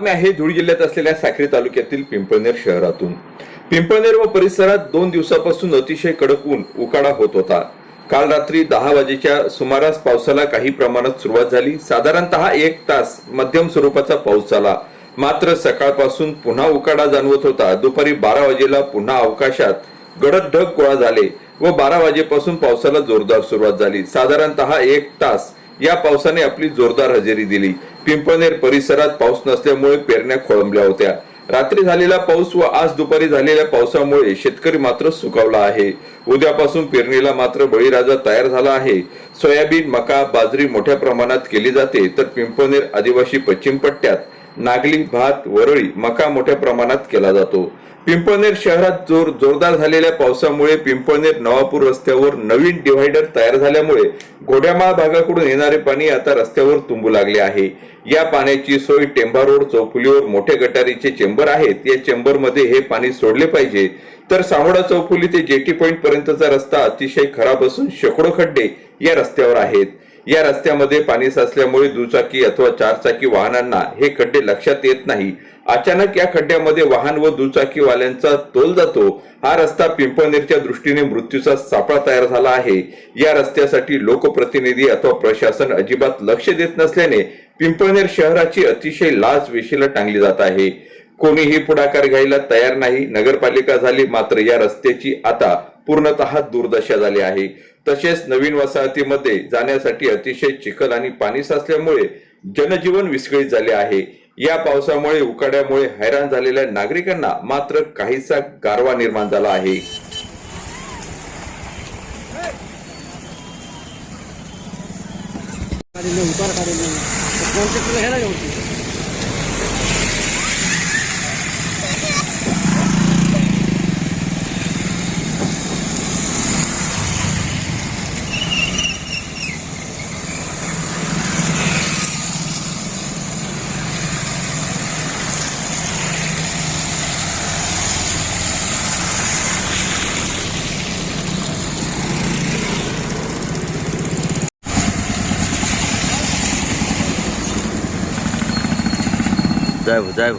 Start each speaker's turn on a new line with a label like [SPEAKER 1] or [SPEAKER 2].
[SPEAKER 1] बातमी आहे धुळे जिल्ह्यात असलेल्या साखरे तालुक्यातील पिंपळनेर शहरातून. पिंपळनेर व परिसरात दोन दिवसापासून अतिशय कडक ऊन उकाडा होत होता. काल रात्री दहा वाजेच्या सुमारास पावसाला काही प्रमाणात सुरुवात झाली. साधारणतः एक तास मध्यम स्वरूपाचा पाऊस झाला. मात्र सकाळपासून पुन्हा उकाडा जाणवत होता. दुपारी बारा वाजेला पुन्हा अवकाशात गडद ढग गोळा झाले व बारा वाजेपासून पावसाला जोरदार सुरुवात झाली. साधारणतः एक तास या पावसाने आपली जोरदार हजेरी दिली. पिंपळनेर परिसरात पाऊस नसल्यामुळे पेरण्या खोळंबल्या होत्या. रात्री झालेला पाऊस व आज दुपारी झालेल्या पावसामुळे शेतकरी मात्र सुकावला आहे. उद्यापासून पेरणीला मात्र बळीराजा तयार झाला आहे. सोयाबीन मका बाजरी मोठ्या प्रमाणात केली जाते तर पिंपळनेर आदिवासी पश्चिम पट्ट्यात नागली भात वरळी मका मोठ्या प्रमाणात केला जातो. पिंपळनेर शहरात जोर जोरदार झालेल्या पावसामुळे पिंपळनेर नवापूर रस्त्यावर नवीन डिव्हायडर तयार झाल्यामुळे घोड्यामाळ भागाकडून येणारे पाणी आता रस्त्यावर तुंबू लागले आहे. या पाण्याची सोय टेंभा रोड चौफुलीवर मोठे गटारीचे चेंबर आहेत. या चेंबरमध्ये हे पाणी सोडले पाहिजे. तर सावडा चौफुली ते जेटी पॉईंट पर्यंतचा रस्ता अतिशय खराब असून शेकडो खड्डे या रस्त्यावर आहेत. या रस्त्यामध्ये पाणी साचल्यामुळे दुचाकी अथवा चारचाकी वाहनांना हे खड्डे लक्षात येत नाही. अचानक या खड्ड्यामध्ये वाहन व दुचाकी वाल्यांचा तोल जातो. हा रस्ता पिंपळनेरच्या दृष्टीने मृत्यूचा सापळा तयार झाला आहे. या रस्त्यासाठी लोकप्रतिनिधी अथवा प्रशासन अजिबात लक्ष देत नसल्याने पिंपळनेर शहराची अतिशय लाच वेशीला टांगली जात आहे. कोणीही पुढाकार घ्यायला तयार नाही. नगरपालिका झाली मात्र या रस्त्याची आता पूर्णतः दुर्दशा झाली आहे. तसेच नवीन वसाहतीमध्ये जाण्यासाठी अतिशय चिखल आणि पाणी साचल्यामुळे जनजीवन विस्कळीत झाले आहे. या पावसामुळे उकाड्यामुळे हैराण झालेल्या नागरिकांना मात्र काहीसा गारवा निर्माण झाला आहे.
[SPEAKER 2] उतार
[SPEAKER 3] 在不在不